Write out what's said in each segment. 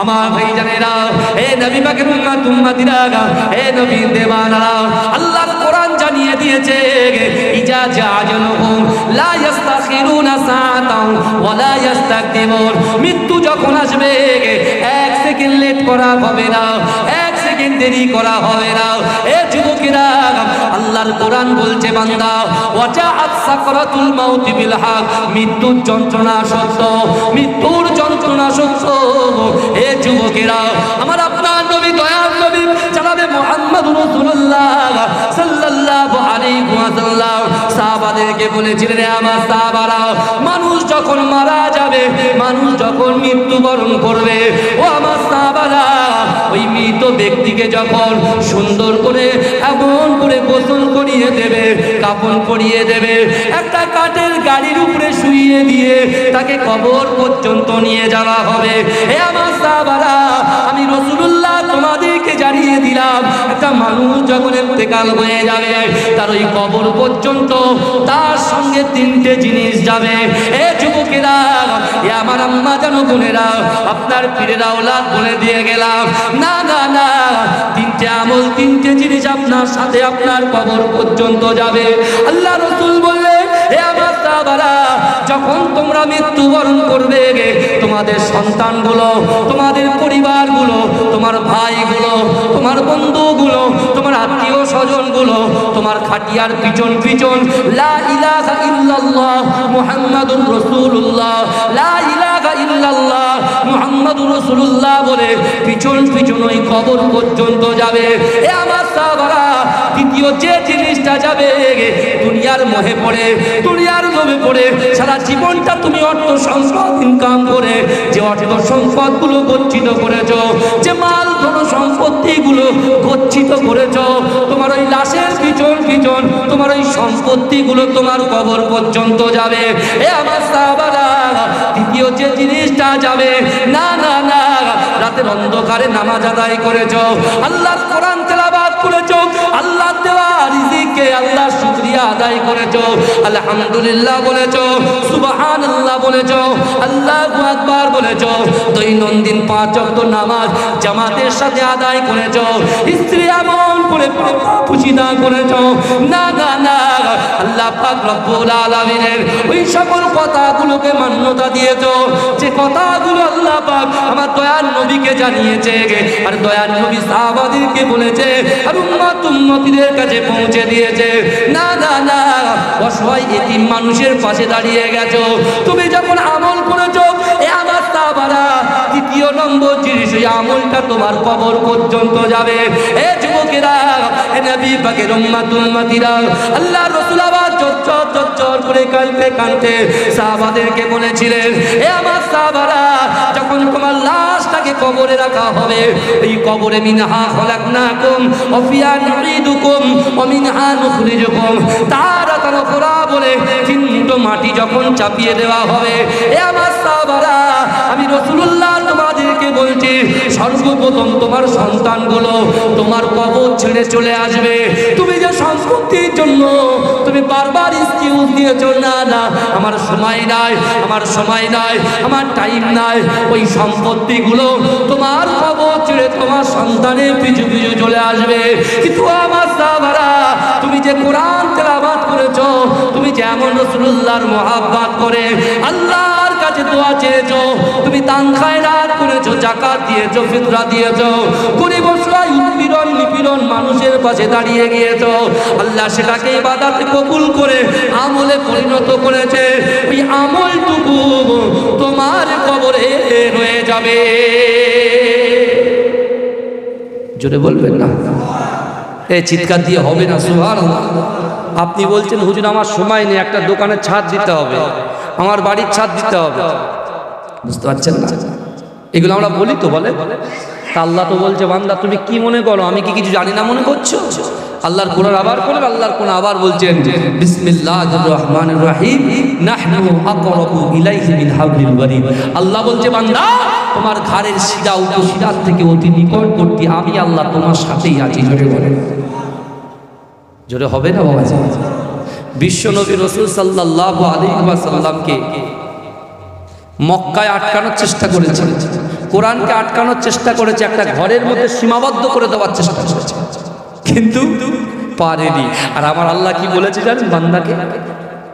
আমার ভাই জানেরা হে নবী পাকের উম্মত উম্মতিরা হে নবী দেওয়ানারা, আল্লাহর কোরআন জানিয়ে দিয়েছে ইজা জাজলহুম লা ইস্তাখিরুনা সাআতাও ওয়া লা ইস্তাকদিমুন মৃত্যু যখন আসবে এক সেকেন্ড লেট করা হবে না, এক সেকেন্ড দেরি করা হবে না। এ যুবকেরা, আল্লাহর কোরআন বলছে, বান্দা ওয়াজাআত সাকরাতুল মাউত বিল হক। মৃত্যুর যন্ত্রণা সত্য, মৃত্যুর যন্ত্রণা সত্য এ যুবকেরা, আমার আপনার নবী, দয়াল নবী চালাবে মোহাম্মদ রসুল্লাহ সাল্লাহ আলী সাহাবাদেরকে বলেছিলেন আমার সাহাবারা যখন মারা যাবে, মানুষ যখন মৃত্যুবরণ করবে, ও আমার সাহাবারা, ওই মৃত ব্যক্তিকে যখন সুন্দর করে এমন করে গোসল করিয়ে দেবে, কাপড় পরিয়ে দেবে, একটা কাঠের গাড়ির উপরে শুইয়ে দিয়ে তাকে কবর পর্যন্ত নিয়ে যাওয়া হবে। এ আমার সাহাবারা, আমি একটা মানুষ যখন ইন্তেকাল হয়ে যাবে, তার ওই কবর পর্যন্ত তার সঙ্গে তিনটে জিনিস যাবে। এ যুবকেরা, এ আমার আম্মা জানো বোনেরা, আপনার পীরেরা ওলাদ বলে দিয়ে গেলাম, না না না, তিনটে আমল, তিনটে জিনিস আপনার সাথে আপনার কবর পর্যন্ত যাবে। আল্লাহ রসুল বললেন হে আমার সাহাবারা, যখন তোমরা মৃত্যুবরণ করবে, তোমাদের সন্তানগুলো, তোমাদের পরিবারগুলো, তোমার ভাইগুলো তোমার বন্ধুগুলো, তোমার আত্মীয় স্বজনগুলো, তোমার খাটিয়ার পিছন পিছন। লা লা ইল্লাল্লাহ বলে পিছন পিছন ওই কবর পর্যন্ত যাবে। এ আমার দ্বিতীয় যে জিনিসটা যাবে, দুনিয়ার মোহে পড়ে, দুনিয়ার লোভে পড়ে? সারা জীবনটা তুমি অর্থ সম্পদ ইনকাম করে, যে অর্থ সম্পদগুলো গচ্ছিত করেছ, যে মাল, ধন সম্পত্তিগুলো গচ্ছিত করেছ, তোমার ওই লাশের পিছন পিছন, তোমার ওই সম্পত্তিগুলো তোমার কবর পর্যন্ত যাবে। এ আমার সাহাবারা, দ্বিতীয় যে জিনিসটা যাবে, না না না, রাতের অন্ধকারে নামাজ আদায় করেছ আল্লাহ কোরআন তেলাবাদ করেছ, আল্লাহ দেওয়া রিজিককে আল্লাহ শুকরিয়া আদায় করেছ। আলহামদুলিল্লাহ বলেছ, সুবহানাল্লাহ বলেছ, আল্লাহ আকবার বলেছ, দৈনন্দিন পাঁচ অক্ট নামাজ জামাতের সাথে আদায় করেছ, স্ত্রী এমন করে না করেছ না আল্লাহ পাক রব্বুল আলামিনের ওই সকল কথাগুলোকে মান্যতা দিয়েছ। যে কথাগুলো আল্লাহ পাক আমার দয়ার নবীকে জানিয়েছে আর দয়ার নবী বলেছে, আর উম্মত কাছে পৌঁছে দিয়েছে। না না না, অসহায় মানুষের পাশে দাঁড়িয়ে গেছো। তুমি যখন আমল করেছ, এ আমার সাহাবারা দ্বিতীয় নম্বর জিনিস, ওই আমলটা তোমার কবর পর্যন্ত যাবে। এ যুবকেরা, এ নবী পাকের উম্মত উম্মতিরা, আল্লাহ করে কানতে কানতে সাহাবাদেরকে বলেছিলেন এ আমার সাহাবারা যখন তোমার লাশটাকে কবরে রাখা হবে। এই কবরে মিনহা খলাকনাকুম ওয়া ফিহা নুঈদুকুম ওয়া মিনহা নুখরিজুকুম। তারা তারা কোরা বলে কিন্তু মাটি যখন চাপিয়ে দেওয়া হবে, এ আমার সাহাবারা, আমি রাসূলুল্লাহ তোমাদেরকে বলছি, সর্বপ্রথম তোমার সন্তানগুলো তোমার কবর ছেড়ে চলে আসবে। তুমি যে সংস্কৃতির জন্য তুমি বারবার এক্সকিউজ দিয়েছ, না না, আমার সময় নাই, আমার সময় নাই, আমার টাইম নাই। ওই সম্পত্তিগুলো তোমার কবর ছেড়ে তোমার সন্তানের পিছু পিছু চলে আসবে। কিন্তু আমার সাহাবারা, তুমি যে কোরআন তেলাবাদ করেছ, তুমি যেমন রসুল্লাহর মহাব্বাত করে আল্লাহর কাছে দোয়া চেয়েছো, তুমি দান খায়রাত করেছ দিয়েছ, ফিতরা দিয়েছ অসহায় উৎপীড়ন নিপীড়ন মানুষের পাশে দাঁড়িয়ে গিয়েছো। আল্লাহ সেটাকে ইবাদতে কবুল করে আমলে পরিণত করেছে। ওই আমলটুকু তোমার কবরে যাবে। জোরে বলবেন না। এ চিৎকার দিয়ে হবে না সুহার আপনি বলছেন, হুজুর, আমার সময় নেই, একটা দোকানের ছাদ দিতে হবে। আমার বাড়ির ছাদ দিতে হবে। বুঝতে পারছেন না? এগুলো আমরা বলি তো, বলে? তা আল্লাহ তো বলছে, বান্দা, তুমি কি মনে করো? আমি কি কিছু জানি না মনে করছ? আল্লাহর কোরআন আবার করেন আল্লাহর কোরআন আবার বলছেন, বিসমিল্লাহির রহমানির রহিম। নাহনু আকরাবু ইলাইহি মিন হাবলিল ওয়ারিদ আল্লাহ বলছে, বান্দা, তোমার ঘাড়ের শিরা উপশিরার থেকে অতি নিকটবর্তী আমি আল্লাহ তোমার সাথেই আছি। জোরে বলেন। জোরে হবে না বাবা? বিশ্ব নবী রসুল সাল্লাল্লাহু আলাইহি ওয়াসাল্লামকে মক্কায় আটকানোর চেষ্টা করেছে। কোরআনকে আটকানোর চেষ্টা করেছে, একটা ঘরের মধ্যে সীমাবদ্ধ করে দেওয়ার চেষ্টা করেছে। কিন্তু পারেনি। আর আমার আল্লাহ কি বলেছে জানেন বান্দাকে?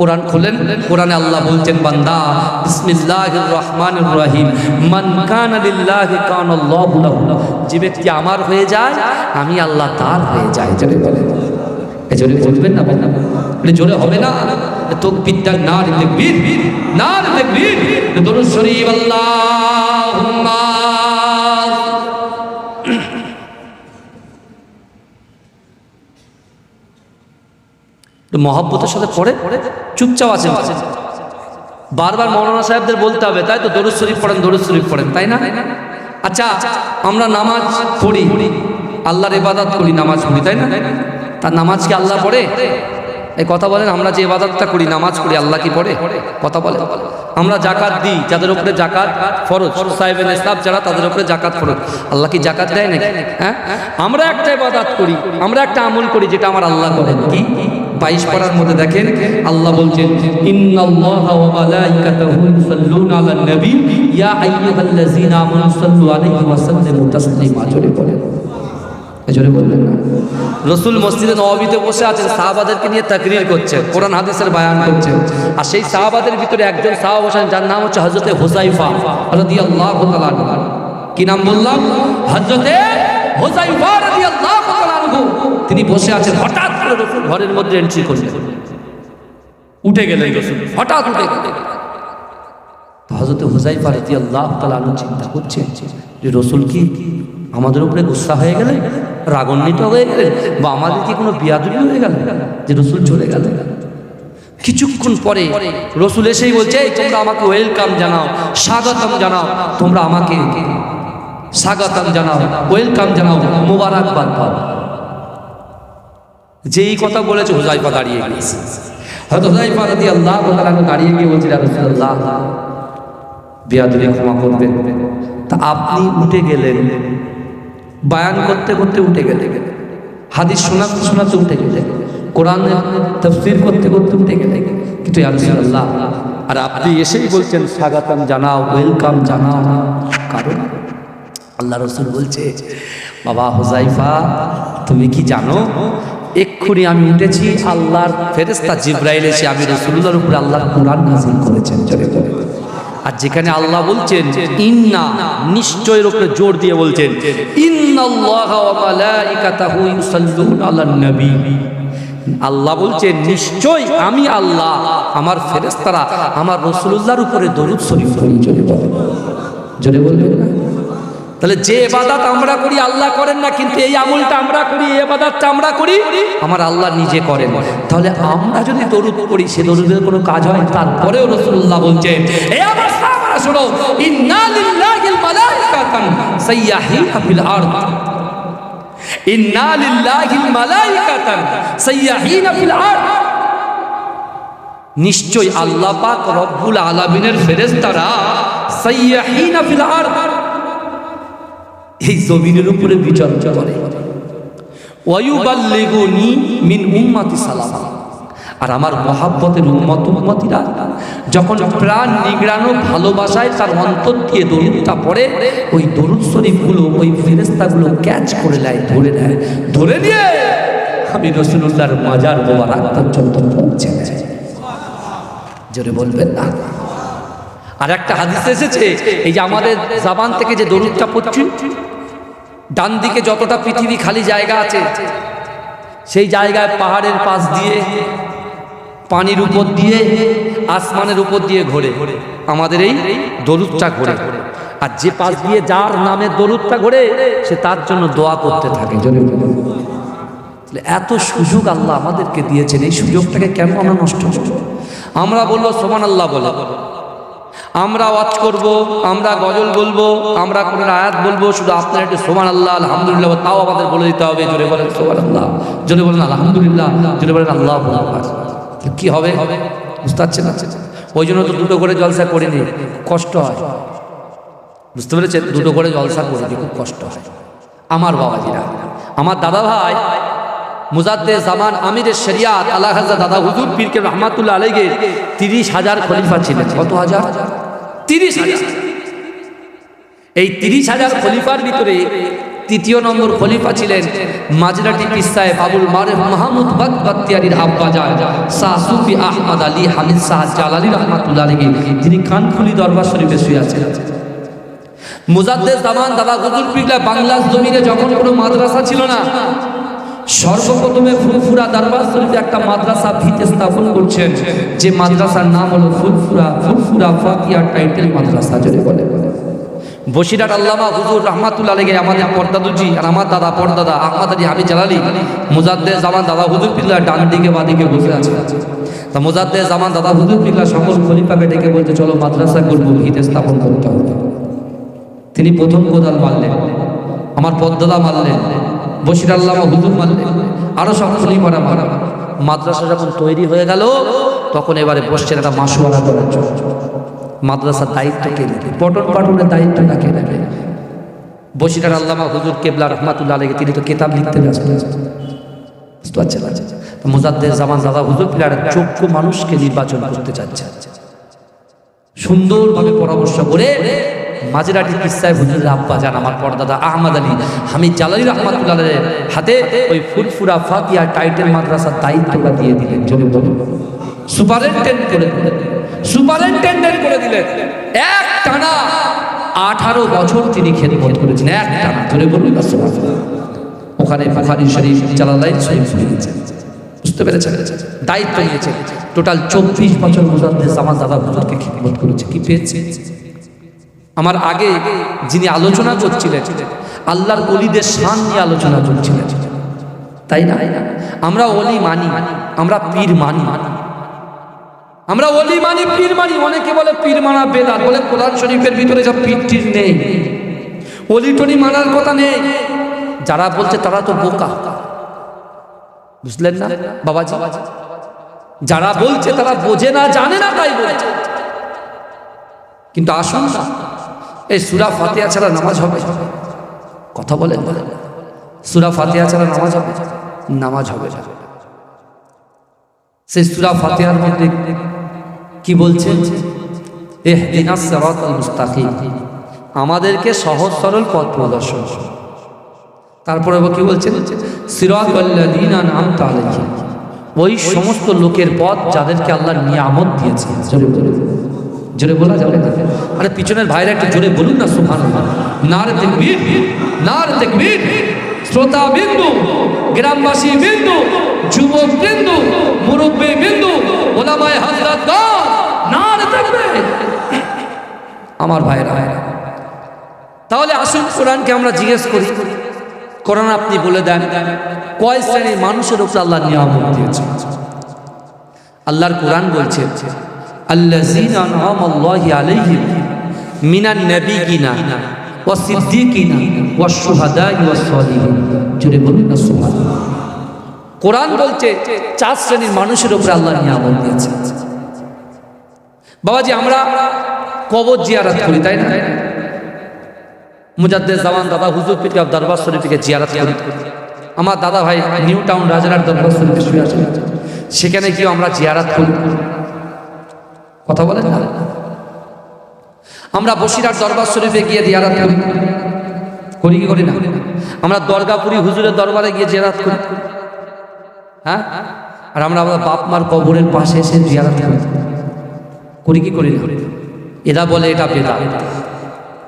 কোরআন খোলেন, কোরআনে আল্লাহ বলছেন, বান্দা, বিসমিল্লাহির রহমানির রহিম, মান কানা লিল্লাহি কানা যে ব্যক্তি আমার হয়ে যায়, আমি আল্লাহ তার হয়ে যাই, জোরে বলেন। এই জোরে বলবেন না, বান্দা? এটা জোরে হবে না। তোক বিদ্যার না দেখবীর না দেখবীর দরুদ শরীফ, আল্লাহুম্মা মহব্বতের সাথে পড়ে, চুপচাপ আছেন। বারবার মৌলানা সাহেবদের বলতে হবে, তাই তো দরুদ শরীফ পড়েন, দরুদ শরীফ পড়েন, তাই না? আচ্ছা আমরা নামাজ পড়ি, আল্লাহর ইবাদত করি, নামাজ পড়ি, তাই না? তার নামাজ কি আল্লাহ পড়ে? এই কথা বলেন, আমরা যে ইবাদতটা করি, নামাজ করি আল্লাহ কি পড়ে? কথা বলে আমরা জাকাত দিই, যাদের উপরে জাকাত ফরজ, সাহেবের ইসলাম যারা তাদের উপরে জাকাত ফরজ। আল্লাহ কি জাকাত দেয় নাকি? হ্যাঁ? আমরা একটা ইবাদত করি, আমরা একটা আমল করি, যেটা আমার আল্লাহ করেন। কি? বাইশ পারার মধ্যে দেখেন, আল্লাহ বলছেন রসুল মসজিদে বসে আছেন, সাহাবাদেরকে নিয়ে তাকরির করছেন, কোরআন হাদিসের বায়ান আর সেই সাহাবাদের ভিতরে একজন সাহাব হোসেন যার নাম হচ্ছে হজরতে হুসাইফা রাদিয়াল্লাহু কি নাম বললাম? হজরতে হুসাইফা রাদিয়াল্লাহু তিনি বসে আছেন, হঠাৎ করে রসুল ঘরের মধ্যে এন্ট্রি করলেন। উঠে গেলেন হঠাৎ উঠে গেলেন। হজরত হুজাইফা রাজি আল্লাহ তালু চিন্তা করছেন যে রসুল কি আমাদের উপরে গুসা হয়ে গেলে রাগান্বিত হয়ে গেলেন? বা আমাদের কি কোনো বিয়াদুলি হয়ে গেল? যে রসুল চলে গেল কিছুক্ষণ পরে রসুল এসেই বলছে, "এই তোমরা আমাকে ওয়েলকাম জানাও, স্বাগতম জানাও, তোমরা আমাকে স্বাগতম জানাও, ওয়েলকাম জানাও, মোবারকবাদ পাও যেই কথা বলেছে হুজাইফা দাঁড়িয়ে গিয়েছে। হয়তো হুজাইফা রাদি আল্লাহ দাঁড়িয়ে গিয়ে বলছিল রসুল্লাহ বিয়াদুলি ক্ষমা করবেন তা আপনি উঠে গেলেন। বায়ান করতে করতে উঠে গেলে হাদিস শোনাতে শোনাতে উঠে গেলে কোরআন তফসির করতে করতে উঠে গেলেন। কিন্তু আল্লাহ আর আপনি এসেই বলছেন, স্বাগতম জানাও, ওয়েলকাম জানাও। কারণ আল্লাহ রসুল বলছে, বাবা হোজাইফা তুমি কি জানো এক্ষুনি আমি উঠেছি, আল্লাহর ফেরেস্তা জিব্রাইল এসে আমি রসুল্লাহর উপরে আল্লাহর কোরআন নাজিল করেছেন বলে আর যেখানে আল্লাহ বলছেন, ইন্না নিশ্চয়ের উপরে জোর দিয়ে বলছেন আল্লাহ বলছেন, নিশ্চয় আমি আল্লাহ, আমার ফেরেশতারা আমার রাসূলুল্লাহর উপরে দরুদ শরীফ বলে জোরে বলবেন না? তাহলে যে এবাদাত আমরা করি আল্লাহ করেন না কিন্তু এই আমলটা আমরা করি এই এবাদাতটা আমরা করি আমার আল্লাহ নিজে করেন। তাহলে আমরা যদি দরুদ করি সে দরুদের কোনো কাজ হয় তারপরেও রসুল্লাহ বলছেন এই আমার সাহাবারা শোনো ইন্না লিল্লাহিল মালাইকাতান সাইয়াহিনা ফিল আরদ। ইন্না লিল্লাহিল মালাইকাতান সাইয়াহিনা ফিল আরদ। নিশ্চয় আল্লাহ পাক রব্বুল আলামিনের ফেরেশতারা সাইয়াহিনা ফিল আরদ। এই জমিনের উপরে বিচরণ করে। মিন সালামা। আর আমার মহাব্বতের উম্মত উম্মতিরা যখন প্রাণ নিগড়ানো ভালোবাসায় তার অন্তর দিয়ে দরুদটা পড়ে, ওই দরুদ শরীফগুলো, ওই ফেরেস্তাগুলো ক্যাচ করে নেয়, ধরে নেয়। ধরে নিয়ে আমি রসুল্লাহর মাজার মোবারক পর্যন্ত পৌঁছে জোরে বলবেন না? আর একটা হাদিস এসেছে, এই যে আমাদের জাবান থেকে যে দরুদটা পড়ছি ডান দিকে যতটা পৃথিবী খালি জায়গা আছে, সেই জায়গায় পাহাড়ের পাশ দিয়ে, পানির উপর দিয়ে, আসমানের উপর দিয়ে ঘোরে। আমাদের এই দরুদটা ঘোরে। আর যে পাশ দিয়ে যার নামে দরুদটা ঘোরে, সে তার জন্য দোয়া করতে থাকে। এত সুযোগ আল্লাহ আমাদেরকে দিয়েছেন, এই সুযোগটাকে কেন আমরা নষ্ট আমরা বলব সোমান আল্লাহ বলে। আমরা ওয়াচ করব, আমরা গজল বলব, আমরা কোনো আয়াত বলব, শুধু আপনার একটু সোমান আল্লাহ আলহামদুলিল্লাহ, তাও আমাদের বলে দিতে হবে, জোরে বলেন সোমান আল্লাহ জোরে বলেন আলহামদুলিল্লাহ, জোরে বলেন আল্লাহ। কি হবে? হবে বুঝতে পারছেন? ওই জন্য তো দুটো করে জলসা করে করিনি, কষ্ট হয়। বুঝতে পেরেছেন? দুটো করে জলসা করিনি, খুব কষ্ট হয়। আমার বাবাজিরা, আমার দাদা ভাই মুজাদ্দে জামান আমিরের শরিয়াত আল্লাহ হাজা দাদা হুজুর পীরকে রহমাতুল্লাহ আলাইকে তিরিশ হাজার খলিফা ছিলেন। কত হাজার? তিরিশ হাজার। এই তিরিশ হাজার খলিফার ভিতরে তৃতীয় নম্বর খলিফা ছিলেন মাজরাটি পিসায় বাবুল মারে মাহমুদ বাদ বাত্তিয়ারির আব্বাজান শাহ সুফি আহমদ আলী হামিদ শাহ জালালি রহমাতুল্লাহ আলী তিনি কানখুলি দরবার শরীফে শুয়ে আছেন। মুজাদ্দেদ জামান দাদা হুজুর পিগলা বাংলার জমিনে যখন কোনো মাদ্রাসা ছিল না সর্বপ্রথমে ফুলফুরা দরবার শরীফে একটা মাদ্রাসা ভিতে স্থাপন করছেন। যে মাদ্রাসার নাম হলো ফুলফুরা ফুরফুরা ফাতিয়া টাইটেল মাদ্রাসা যদি বলে। বসিরাট আল্লামা হুজুর রহমাতুল্লাহ লেগে আমাদের পর্দাদুজি আর আমার দাদা পর্দাদা আহমদ আলী হামি জালালি মুজাদ্দে জামান দাদা হুজুর পিল্লা ডান দিকে বাদিকে বসে আছে। তা মুজাদ্দে জামান দাদা হুজুর পিল্লা সকল খলিফাকে ডেকে বলতে চলো মাদ্রাসা করব, ভিতে স্থাপন করতে হবে। তিনি প্রথম কোদাল মারলেন, আমার পদ্মদা মারলেন। বসির আল্লামা হুজুর মারলেন আরও সব খলিফারা মারা। মাদ্রাসা যখন তৈরি হয়ে গেল, তখন এবারে বসছেন একটা মাসুয়ারা করার জন্য। মাদ্রাসার দায়িত্ব কে নেবে? পটন পাটনের দায়িত্বটা কে নেবে? বসিরার আল্লামা হুজুর কেবলা রহমাতুল্লাহ আলীকে তিনি তো কেতাব লিখতে ব্যস্ত। বুঝতে পারছেন মুজাদ্দের জামান দাদা হুজুর পিলার যোগ্য মানুষকে নির্বাচন করতে চাচ্ছে। সুন্দরভাবে পরামর্শ করে মাজরাটি কিসায় হুজুর আব্বা যান আমার পরদাদা আহমদ আলী, হামিদ জালালি রহমাতুল্লাহ হাতে ওই ফুরফুরা ফাতিয়া টাইটেল মাদ্রাসার দায়িত্বটা দিয়ে দিলেন জমি বলুন। সুপারিনটেন্ডেন্ট করে দিলেন, সুপারিনটেন্ডেন্ট করে দিলেন। এক টানা আঠারো বছর তিনি খেদমত করেছেন, এক টানা ধরে বলুন ওখানে বুখারী শরীফ, জালালাইন শরীফ বুঝতে পেরেছেন? দায়িত্ব নিয়েছে টোটাল চব্বিশ বছর আমার দাদা হুজুরকে খেদমত করেছে। কি পেয়েছে? আমার আগে যিনি আলোচনা করছিলেন আল্লাহর অলিদের শান নিয়ে আলোচনা করছিলেন। তাই না? আমরা অলি মানি আমরা পীর মানি। আমরা অলি মানি পীর মানি। অনেকে বলে পীর মানা বেদাত বলে কোরআন শরীফের ভিতরে সব পীর টির নেই। অলি টলি মানার কথা নেই। যারা বলছে তারা তো বোকা। বুঝলেন না বাবাজি? যারা বলছে তারা বোঝে না জানে না তাই বলছে। কিন্তু আসুন না এই সুরা ফাতিহা ছাড়া নামাজ হবে? কথা বলেন। সুরা ফাতিহা ছাড়া নামাজ হবে? নামাজ হবে। সেই সুরা ফাতিহার মধ্যে কি বলছে? আমাদেরকে সহজ সরল পথ প্রদর্শন। তারপরে কি আলাইহিম। ওই সমস্ত লোকের পথ যাদেরকে আল্লাহ নিয়ামত দিয়েছে জোরে বলা যাবে না। আরে পিছনের ভাইরা একটু জোরে বলুন না, সুবহানাল্লাহ। নারে তাকবীর নারে তাকবীর। শ্রোতা বিন্দু, গ্রামবাসী বিন্দু, যুবক বিন্দু, মুরব্বী বিন্দু, ওলামায়ে হযরত নারে তাকবীর। আমার ভাইরা, তাহলে আসুন কোরআনকে আমরা জিজ্ঞেস করি। কোরআন আপনি বলে দেন, কয় শ্রেণির মানুষের উপর আল্লাহ নিয়ামত দিয়েছে? আল্লাহর কোরআন বলছে আলাইহিম মিনান নাবিয়িনা ওয়াস সিদ্দিকিনা ওয়াস শুহাদাই ওয়াস সালিহিন। জোরে বলুন না সুবহানাল্লাহ। কোরআন বলছে চার শ্রেণির মানুষের উপর আল্লাহ নিয়ামত দিয়েছে। বাবাজি আমরা কবর জিয়ারত করি তাই না? মুজাদ্দের জামান দাদা হুজুর পিঠে দরবার শরীফকে জিয়ারত করি। আমার দাদা ভাই নিউ টাউন রাজারার দরবার শরীফে শুয়ে আছে। সেখানে গিয়ে আমরা জিয়ারাত করি। কথা বলেন না। আমরা বসিরার দরবার শরীফে গিয়ে জিয়ারাত করি। করি কি করি না? আমরা দরগাপুরি হুজুরের দরবারে গিয়ে জিয়ারাত করি। হ্যাঁ? আর আমরা আমাদের বাপ মার কবরের পাশে এসে জিয়ারাত করি। করি কি করি না? এরা বলে এটা বেদা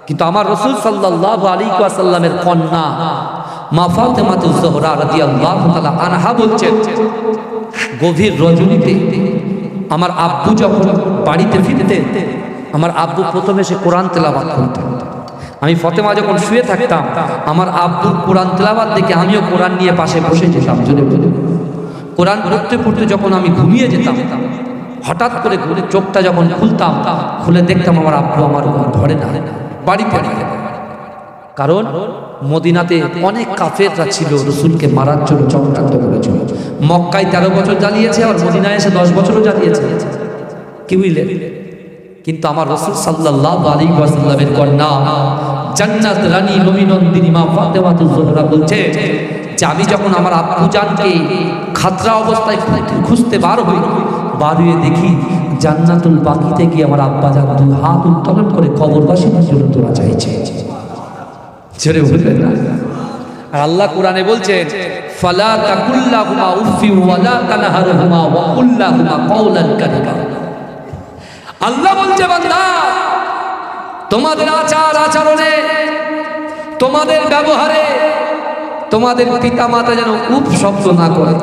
কিন্তু আমার রসুল সাল্লাহ আলী সাল্লামের কন্যা মা ফাতেমাতু জোহরা রাদিয়াল্লাহু তাআলা আনহা বলছেন, গভীর রজনীতে আমার আব্বু যখন বাড়িতে ফিরতে আমার আব্বু প্রথমে এসে কোরআন তেলাবাত করতেন আমি ফতেমা যখন শুয়ে থাকতাম, আমার আব্দুল কোরআন তেলাবাত দেখে আমিও কোরআন নিয়ে পাশে বসে যেতাম জোরে কোরআন পড়তে পড়তে যখন আমি ঘুমিয়ে যেতাম, হঠাৎ করে ঘুরে চোখটা যখন খুলতাম, খুলে দেখতাম আমার আব্বু আমার ঘরে না বাড়িতে না কারণ মদিনাতে অনেক কাফেররা ছিল, রসুলকে মারার জন্য চক্রান্ত করেছিল। মক্কায় তেরো বছর জ্বালিয়েছে আর মদিনায় এসে দশ বছরও জ্বালিয়েছে। কি বুঝলে? কিন্তু আমার রসুল সাল্লাহ আলী ওয়াসাল্লামের কন্যা জান্নাত রানী নবীনন্দিনী মা ফাতেমাতুজ জোহরা বলছে যে আমি যখন আমার আব্বু জানকে খাতরা অবস্থায় খুঁজতে- বার হই, বার হয়ে দেখি জান্নাতুল বাকিতে গিয়ে আমার আব্বা জান দুই হাত উত্তোলন করে কবরবাসীর জন্য দোয়া চাইছে। ছেড়ে বলবেন না? আর আল্লাহ কোরআনে বলছেন ফালা তাকুল্লাহুমা উফি ওয়ালা তানহারহুমা ওয়া কুল্লাহুমা কওলান কারিমা আল্লাহ বলছে, বান্দা, তোমাদের আচার আচরণে, তোমাদের ব্যবহারে, তোমাদের পিতা মাতা যেন উপ শব্দ না করে।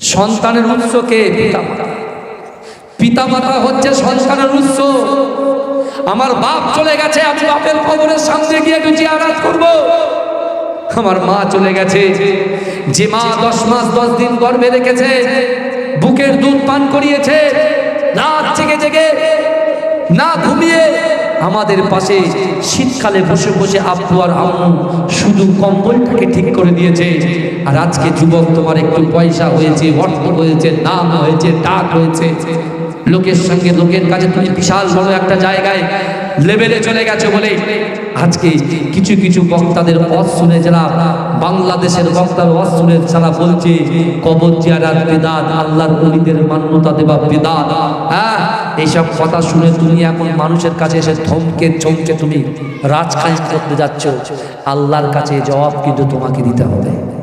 সন্তানের উৎসকে পিতা মাতা পিতা মাতা হচ্ছে সন্তানের উৎস। আমার বাপ চলে গেছে, আমি বাপের কবরের সামনে গিয়ে একটু জিয়ারাত করব। আমার মা চলে গেছে। যে মা দশ মাস দশ দিন গর্ভে রেখেছে বুকের দুধ পান করিয়েছে। রাত জেগে জেগে না ঘুমিয়ে আমাদের পাশে শীতকালে বসে বসে আব্বু আর আম্মু শুধু কম্বলটাকে ঠিক করে দিয়েছে। আর আজকে যুবক তোমার একটু পয়সা হয়েছে, অর্থ হয়েছে নাম হয়েছে, ডাক হয়েছে। লোকের সঙ্গে লোকের কাছে তুমি বিশাল বড় একটা জায়গায় লেভেলে চলে গেছে বলে আজকে কিছু কিছু বক্তাদের অস শুনে যারা বাংলাদেশের বক্তার অস শুনে যারা বলছে, কবর জিয়ারাত বেদাত, আল্লাহর অলিদের মান্যতা দেবা বেদাত। হ্যাঁ এইসব কথা শুনে তুমি এখন মানুষের কাছে এসে থমকে চমকে তুমি রাজকাজ করতে যাচ্ছ। আল্লাহর কাছে জবাব কিন্তু তোমাকে দিতে হবে।